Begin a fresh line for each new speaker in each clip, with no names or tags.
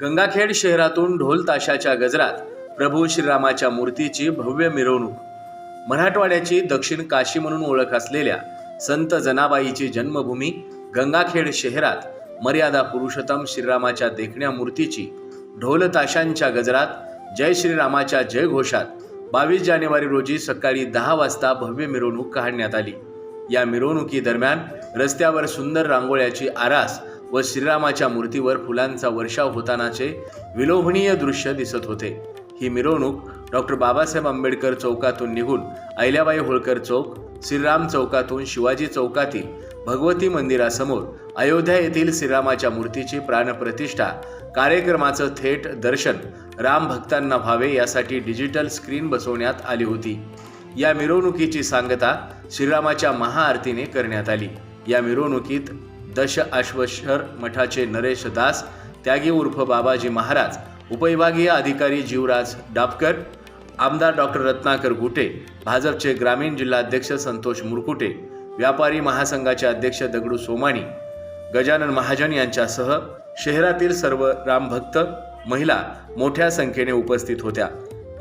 गंगाखेड शहरातून ढोल ताशाच्या गजरात प्रभू श्रीरामाच्या मूर्तीची भव्य मिरवणूक. मराठवाड्याची दक्षिण काशी म्हणून ओळख असलेल्या संत जनाबाईची जन्मभूमी गंगाखेड शहरात मर्यादा पुरुषोत्तम श्रीरामाच्या देखण्या मूर्तीची ढोल ताशांच्या गजरात जय श्रीरामाच्या जयघोषात बावीस जानेवारी रोजी सकाळी दहा वाजता भव्य मिरवणूक काढण्यात आली. या मिरवणुकीदरम्यान रस्त्यावर सुंदर रांगोळ्याची आरास व श्रीरामाच्या मूर्तीवर फुलांचा वर्षाव होतानाचे विलोभनीय दृश्य दिसत होते. ही मिरवणूक डॉक्टर बाबासाहेब आंबेडकर चौकातून निघून अहिल्याबाई होळकर चौक श्रीराम चौकातून शिवाजी चौकातील भगवती मंदिरासमोर अयोध्या येथील श्रीरामाच्या मूर्तीची प्राणप्रतिष्ठा कार्यक्रमाचं थेट दर्शन राम भक्तांना व्हावे यासाठी डिजिटल स्क्रीन बसवण्यात आली होती. या मिरवणुकीची सांगता श्रीरामाच्या महाआरतीने करण्यात आली. या मिरवणुकीत दश अश्वशर मठाचे नरेश दास त्यागी उर्फ बाबाजी महाराज उपविभागीय अधिकारी जीवराज डापकर आमदार डॉक्टर रत्नाकर गुटे भाजपचे ग्रामीण जिल्हाध्यक्ष संतोष मुरकुटे व्यापारी महासंघाचे अध्यक्ष दगडू सोमाणी गजानन महाजन यांच्यासह शहरातील सर्व रामभक्त महिला मोठ्या संख्येने उपस्थित होत्या.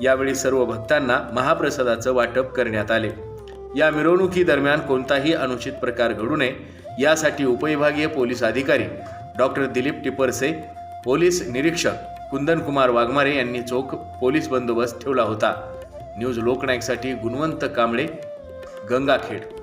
यावेळी सर्व भक्तांना महाप्रसादाचं वाटप करण्यात आले. या मिरवणुकीदरम्यान कोणताही अनुचित प्रकार घडू नये. यासाठी उपविभागीय पोलीस अधिकारी डॉक्टर दिलीप टिपरसे पोलीस निरीक्षक कुंदनकुमार वाघमारे यांनी चोख पोलीस बंदोबस्त ठेवला होता. न्यूज लोकनायकसाठी गुणवंत कांबळे गंगाखेड.